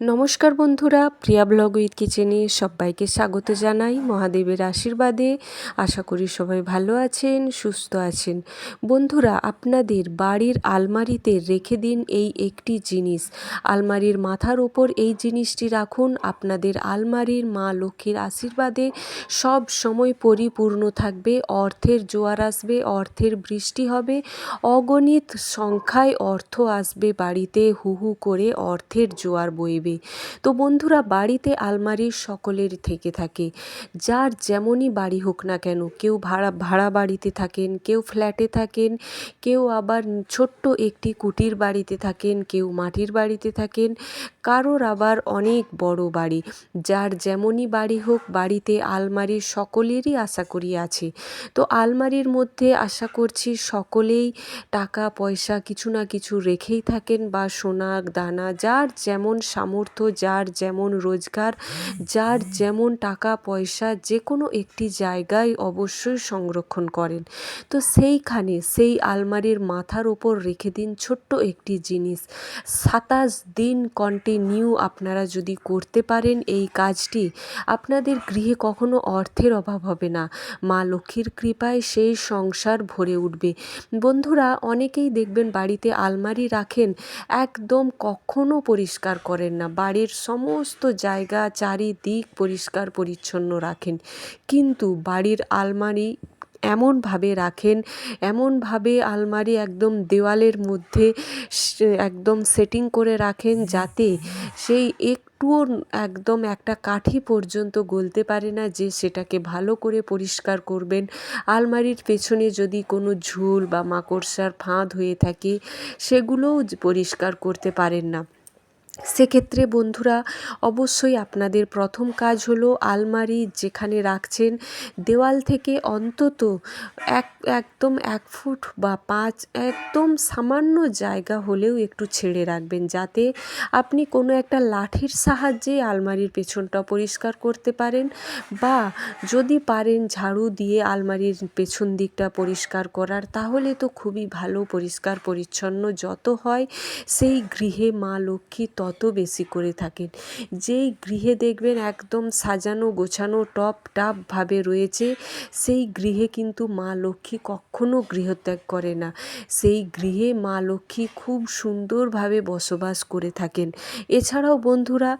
নমস্কার বন্ধুরা, প্রিয়া blog with কিচেনে সবাইকে স্বাগত জানাই মহাদেবের আশীর্বাদে। আশা করি সবাই ভালো আছেন, সুস্থ আছেন। বন্ধুরা, আপনাদের বাড়ির আলমারিতে রেখে দিন এই একটি জিনিস। আলমারির মাথার ওপর এই জিনিসটি রাখুন। আপনাদের আলমারির মা লক্ষ্মীর আশীর্বাদে সব সময় পরিপূর্ণ থাকবে, অর্থের জোয়ার আসবে, অর্থের বৃষ্টি হবে, অগণিত সংখ্যায় অর্থ আসবে বাড়িতে। হু হু করে অর্থের জোয়ার বইবে। তো বন্ধুরা, বাড়িতে আলমারি সকলের থেকে থাকে। যার যেমনই বাড়ি হোক না কেন, কেউ ভাড়া ভাড়া বাড়িতে থাকেন, কেউ ফ্ল্যাটে থাকেন, কেউ আবার ছোট্ট একটি কুটির বাড়িতে থাকেন, কেউ মাটির বাড়িতে থাকেন, কারোর আবার অনেক বড় বাড়ি। যার যেমনই বাড়ি হোক, বাড়িতে আলমারি সকলেরই আশা করি আছে। তো আলমারির মধ্যে আশা করছি সকলেই টাকা, পয়সা কিছু না কিছু রেখেই থাকেন বা সোনা, দানা, যার যেমন সামর্থ্য যার যেমন রোজগার, যার যেমন টাকা, পয়সা যে কোনো একটি জায়গায় অবশ্যই সংরক্ষণ করেন। তো সেইখানে সেই আলমারির মাথার ওপর রেখে দিন ছোট্ট একটি জিনিস। সাতাশ দিন কন্টিনিউ আপনারা যদি করতে পারেন এই কাজটি, আপনাদের গৃহে কখনো অর্থের অভাব হবে না। মা লক্ষ্মীর কৃপায় সেই সংসার ভরে উঠবে। বন্ধুরা, অনেকেই দেখবেন বাড়িতে আলমারি রাখেন, একদম কখনো পরিষ্কার করেন না। বাড়ির সমস্ত জায়গা চারিদিক পরিষ্কার পরিচ্ছন্ন রাখেন। কিন্তু বাড়ির আলমারি এমনভাবে রাখেন, এমনভাবে আলমারি একদম দেওয়ালের মধ্যে একদম সেটিং করে রাখেন যাতে সেই একটুও একদম একটা কাঠি পর্যন্ত গলতে পারে না যে সেটাকে ভালো করে পরিষ্কার করবেন। আলমারির পেছনে যদি কোনো ঝুল বা মাকড়সার ফাঁদ হয়ে থাকে, সেগুলোও পরিষ্কার করতে পারেন না। সেক্ষেত্রে বন্ধুরা, অবশ্যই আপনাদের প্রথম কাজ হলো আলমারি যেখানে রাখছেন, দেওয়াল থেকে অন্তত এক, একদম এক ফুট বা পাঁচ একদম সামান্য জায়গা হলেও একটু ছেড়ে রাখবেন। যাতে আপনি কোনো একটা লাঠির সাহায্যে আলমারির পেছনটা পরিষ্কার করতে পারেন বা যদি পারেন ঝাড়ু দিয়ে আলমারির পেছন দিকটা পরিষ্কার করার, তাহলে তো খুবই ভালো, পরিষ্কার, পরিচ্ছন্ন যত হয় সেই গৃহে মা লক্ষ্মী তত বেশি করে থাকেন। যেই গৃহে দেখবেন একদম সাজানো গোছানো টপ টাপভাবে রয়েছে, সেই গৃহে কিন্তু মা লক্ষ্মী কখনো গৃহত্যাগ করে না। সেই গৃহে মা লক্ষ্মী খুব সুন্দরভাবে বসবাস করে থাকেন। এছাড়াও বন্ধুরা,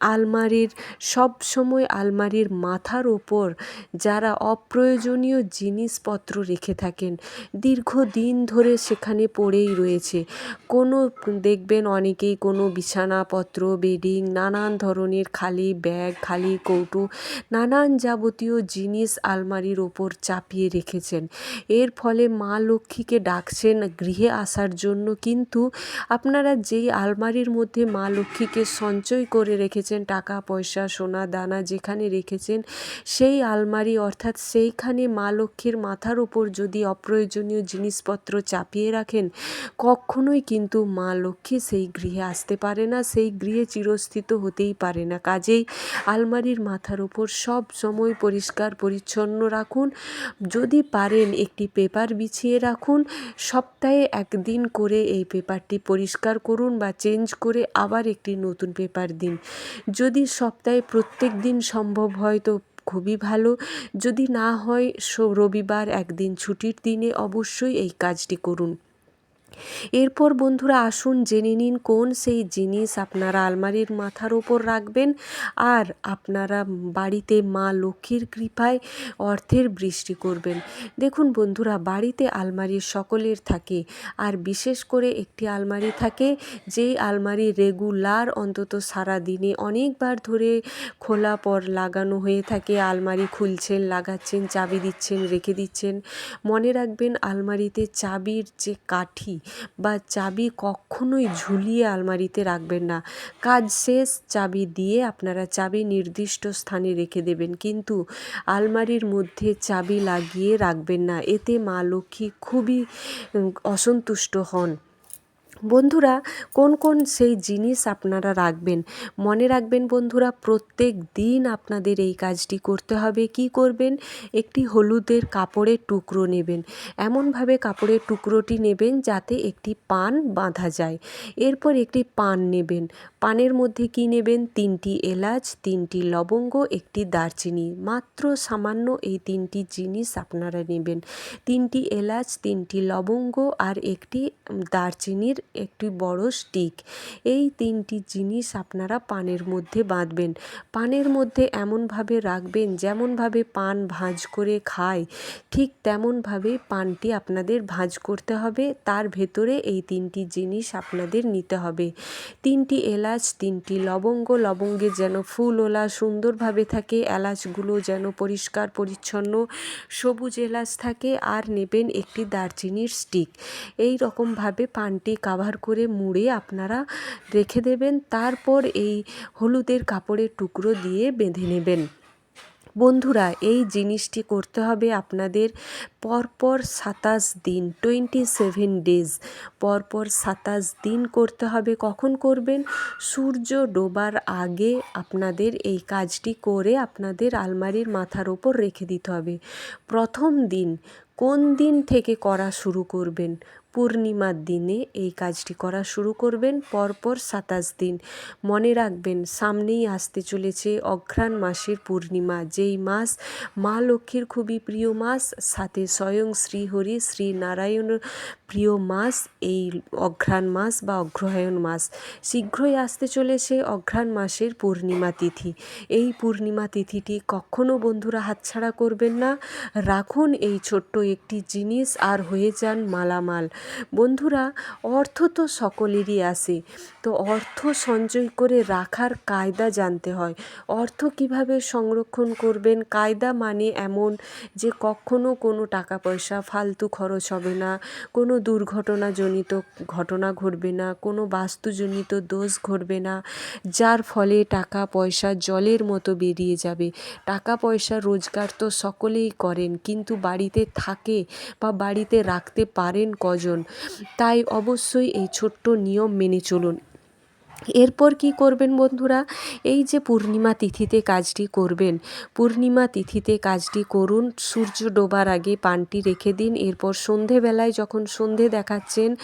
আলমারির, সব সময় আলমারির মাথার ওপর যারা অপ্রয়োজনীয় জিনিসপত্র রেখে থাকেন, দীর্ঘদিন ধরে সেখানে পড়েই রয়েছে। কোনো দেখবেন অনেকেই কোনো বিছানাপত্র বেডিং, নানান ধরনের খালি ব্যাগ, খালি কৌটো, নানান যাবতীয় জিনিস আলমারির ওপর চাপিয়ে রেখেছেন। এর ফলে মা লক্ষ্মীকে ডাকছেন গৃহে আসার জন্য, কিন্তু আপনারা যেই আলমারির মধ্যে মা লক্ষ্মীকে সঞ্চয় করে রেখেছেন, টাকা, পয়সা, সোনা, দানা যেখানে রেখেছেন, সেই আলমারি অর্থাৎ সেইখানে মা লক্ষ্মীর মাথার ওপর যদি অপ্রয়োজনীয় জিনিসপত্র চাপিয়ে রাখেন, কখনোই কিন্তু মা লক্ষ্মী সেই গৃহে আসতে পারে না। সেই গৃহে চিরস্থিত হতেই পারে না। কাজেই আলমারির মাথার ওপর সব সময় পরিষ্কার পরিচ্ছন্ন রাখুন। যদি পারেন একটি পেপার বিছিয়ে রাখুন। সপ্তাহে একদিন করে এই পেপারটি পরিষ্কার করুন বা চেঞ্জ করে আবার একটি নতুন পেপার দিন। যদি সপ্তাহে প্রত্যেক দিন সম্ভব হয় তো খুবই ভালো। যদি না হয় রবিবার একদিন ছুটির দিনে অবশ্যই এই কাজটি করুন। এরপর বন্ধুরা আসুন, জেনে নিন কোন সেই জিনিস আপনারা আলমারির মাথার ওপর রাখবেন আর আপনারা বাড়িতে মা লক্ষ্মীর কৃপায় অর্থের বৃষ্টি করবেন। দেখুন বন্ধুরা, বাড়িতে আলমারি সকলের থাকে আর বিশেষ করে একটি আলমারি থাকে যেই আলমারি রেগুলার অন্তত সারা দিনে অনেকবার ধরে খোলা পর লাগানো হয়ে থাকে। আলমারি খুলছেন, লাগাচ্ছেন, চাবি দিচ্ছেন, রেখে দিচ্ছেন। মনে রাখবেন আলমারিতে চাবির যে কাঠি বা চাবি কখনোই ঝুলিয়ে আলমারিতে রাখবেন না। কাজ শেষ, চাবি দিয়ে আপনারা চাবি নির্দিষ্ট স্থানে রেখে দেবেন। কিন্তু আলমারির মধ্যে চাবি লাগিয়ে রাখবেন না। এতে মা লক্ষ্মী খুবই অসন্তুষ্ট হন। বন্ধুরা, কোন কোন সেই জিনিস আপনারা রাখবেন? মনে রাখবেন বন্ধুরা, প্রত্যেক দিন আপনাদের এই কাজটি করতে হবে। কি করবেন? একটি হলুদের কাপড়ের টুকরো নেবেন। এমনভাবে কাপড়ের টুকরোটি নেবেন যাতে একটি পান বাঁধা যায়। এরপর একটি পান নেবেন। পানের মধ্যে কি নেবেন? তিনটি এলাচ, তিনটি লবঙ্গ, একটি দারচিনি। মাত্র সামান্য এই তিনটি জিনিস আপনারা নেবেন। তিনটি এলাচ, তিনটি লবঙ্গ আর একটি দারচিনির একটি বড় স্টিক এই তিনটি জিনিস আপনারা পানের মধ্যে বাঁধবেন। পানের মধ্যে এমনভাবে রাখবেন, যেমনভাবে পান ভাঁজ করে খায়, ঠিক তেমনভাবে পানটি আপনাদের ভাঁজ করতে হবে। তার ভেতরে এই তিনটি জিনিস আপনাদের নিতে হবে। তিনটি এলাচ, তিনটি লবঙ্গ, লবঙ্গে যেন ফুলওলা সুন্দরভাবে থাকে, এলাচগুলো যেন পরিষ্কার, পরিচ্ছন্ন, সবুজ এলাচ থাকে, আর নেবেন একটি দারচিনির স্টিক এই রকমভাবে পানটি কাভার করে মুড়ে আপনারা রেখে দেবেন। তারপর এই হলুদের কাপড়ের টুকরো দিয়ে বেঁধে নেবেন। বন্ধুরা, এই জিনিসটি করতে হবে আপনাদের পরপর সাতাশ দিন টোয়েন্টি সেভেন ডেজ পরপর সাতাশ দিন করতে হবে। কখন করবেন? সূর্য ডোবার আগে আপনাদের এই কাজটি করে আপনাদের আলমারির মাথার ওপর রেখে দিতে হবে। প্রথম দিন কোন দিন থেকে করা শুরু করবেন? পূর্ণিমার দিনে এই কাজটি করা শুরু করবেন, পরপর সাতাশ দিন। মনে রাখবেন, সামনেই আসতে চলেছে অঘ্রাণ মাসের পূর্ণিমা। যেই মাস মা লক্ষ্মীর খুবই প্রিয় মাস, সাথে স্বয়ং শ্রীহরি শ্রী নারায়ণ প্রিয় মাস, এই অঘ্রাণ মাস বা অগ্রহায়ণ মাস। শীঘ্রই আসতে চলেছে অঘ্রাণ মাসের পূর্ণিমা তিথি। এই পূর্ণিমা তিথিটি কখনও বন্ধুরা হাতছাড়া করবেন না। রাখুন এই ছোট্ট একটি জিনিস, আর হয়ে যান মালামাল। বন্ধুরা, অর্থ তো সকলেরই আসে তো অর্থ সঞ্চয় করে রাখার কায়দা জানতে হয়। অর্থ কীভাবে সংরক্ষণ করবেন? কায়দা মানে এমন যে কখনো কোনো টাকা পয়সা ফালতু খরচ হবে না, কোনো দুর্ঘটনাজনিত ঘটনা ঘটবে না, কোনো বাস্তুজনিত দোষ ঘটবে না, যার ফলে টাকা পয়সা জলের মতো বেরিয়ে যাবে। টাকা পয়সা রোজগার তো সকলেই করেন, কিন্তু বাড়িতে থাকে বা বাড়িতে রাখতে পারেন কজন? তাই অবশ্যই এই ছোট্ট নিয়ম মেনে চলুন। এরপর কি করবেন বন্ধুরা? এই যে পূর্ণিমা তিথিতে কাজটি করবেন। পূর্ণিমা তিথিতে কাজটি করুন। সূর্য ডোবার আগে পানটি রেখে দিন। এরপর সন্ধেবেলায় যখন সন্ধে দেখাচ্ছেন,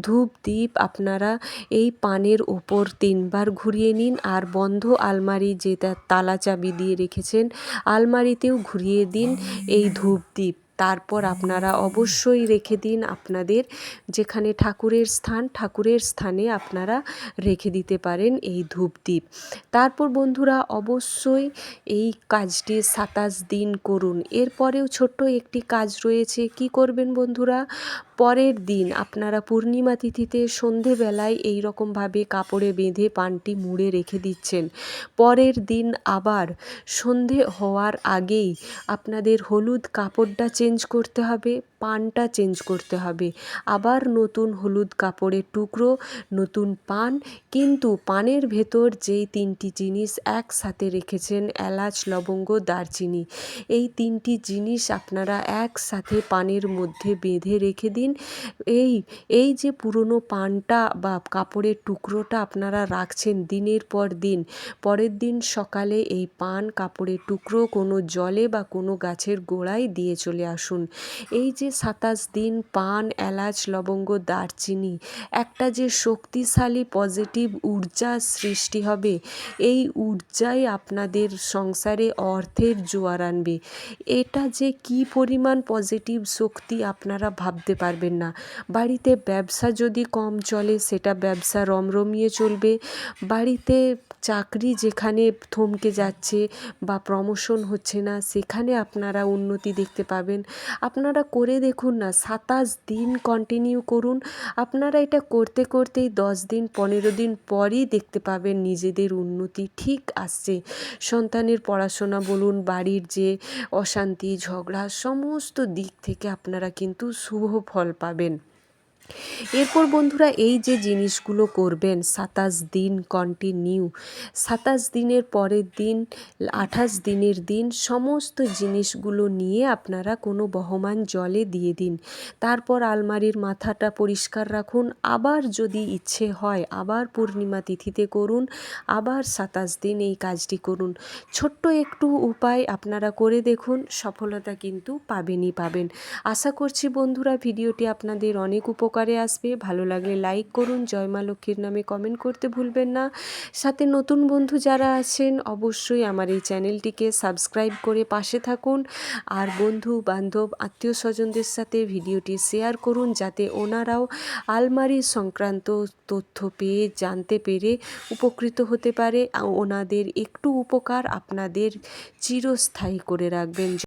ধূপ দ্বীপ আপনারা এই পানের ওপর তিনবার ঘুরিয়ে নিন। আর বন্ধ আলমারি যে তালা চাবি দিয়ে রেখেছেন, আলমারিতেও ঘুরিয়ে দিন এই ধূপ দ্বীপ তারপর আপনারা অবশ্যই রেখে দিন আপনাদের যেখানে ঠাকুরের স্থান, ঠাকুরের স্থানে আপনারা রেখে দিতে পারেন এই ধূপদ্বীপ তারপর বন্ধুরা অবশ্যই এই কাজটি সাতাশ দিন করুন। এরপরেও ছোট্ট একটি কাজ রয়েছে। কি করবেন বন্ধুরা? পরের দিন আপনারা পূর্ণিমা তিথিতে সন্ধেবেলায় এই রকমভাবে কাপড়ে বেঁধে পানটি মুড়ে রেখে দিচ্ছেন। পরের দিন আবার সন্ধে হওয়ার আগেই আপনাদের হলুদ কাপড়টা চেঞ্জ করতে হবে। পানটা চেঞ্জ করতে হবে। আবার নতুন হলুদ কাপড়ের টুকরো, নতুন পান। কিন্তু পানের ভেতর যেই তিনটি জিনিস একসাথে রেখেছেন এলাচ, লবঙ্গ, দারচিনি, এই তিনটি জিনিস আপনারা একসাথে পানের মধ্যে বেঁধে রেখে দিন। এই এই যে পুরনো পানটা বা কাপড়ের টুকরোটা আপনারা রাখছেন দিনের পর দিন, পরের দিন সকালে এই পান, কাপড়ের টুকরো কোনো জলে বা কোনো গাছের গোড়ায় দিয়ে চলে আসুন। এই যে সাতাশ দিন পান, এলাচ, লবঙ্গ, দারচিনি, একটা যে শক্তিশালী পজিটিভ ঊর্জা সৃষ্টি হবে, এই ঊর্জাই আপনাদের সংসারে অর্থের জোয়ার আনবে। এটা যে কি পরিমাণ পজিটিভ শক্তি আপনারা ভাবতে পারবেন না। বাড়িতে ব্যবসা যদি কম চলে, সেটা ব্যবসা রমরমিয়ে চলবে। বাড়িতে চাকরি যেখানে থমকে যাচ্ছে বা প্রমোশন হচ্ছে না, সেখানে আপনারা উন্নতি দেখতে পাবেন। আপনারা করে দেখুন না, সাতাশ দিন কন্টিনিউ করুন। আপনারা এটা করতে করতেই দশ দিন, পনেরো দিন পরই দেখতে পাবেন নিজেদের উন্নতি ঠিক আসছে। সন্তানের পড়াশোনা বলুন, বাড়ির যে অশান্তি, ঝগড়া, সমস্ত দিক থেকে আপনারা কিন্তু শুভ ফল পাবেন। এরপর বন্ধুরা এই যে জিনিসগুলো করবেন, সাতাশ দিন কন্টিনিউ সাতাশ দিনের পরের দিন, আঠাশ দিনের দিন সমস্ত জিনিসগুলো নিয়ে আপনারা কোনো বহমান জলে দিয়ে দিন। তারপর আলমারির মাথাটা পরিষ্কার রাখুন। আবার যদি ইচ্ছে হয়, আবার পূর্ণিমা তিথিতে করুন, আবার সাতাশ দিন এই কাজটি করুন। ছোট্ট একটু উপায় আপনারা করে দেখুন, সফলতা কিন্তু পাবেনই পাবেন। আশা করছি বন্ধুরা, ভিডিওটি আপনাদের অনেক উপকারে আসবে। ভালো লাগলে লাইক করুন, জয় মা লক্ষ্মীর নামে কমেন্ট করতে ভুলবেন না। সাথে নতুন বন্ধু যারা আছেন, অবশ্যই আমার এই চ্যানেলটিকে সাবস্ক্রাইব করে পাশে থাকুন। আর বন্ধু, বান্ধব, আত্মীয় স্বজনদের সাথে ভিডিওটি শেয়ার করুন, যাতে ওনারাও আলমারি সংক্রান্ত তথ্য পেয়ে, জানতে পেরে উপকৃত হতে পারে। ওনাদের একটু উপকার আপনাদের চিরস্থায়ী করে রাখবেন।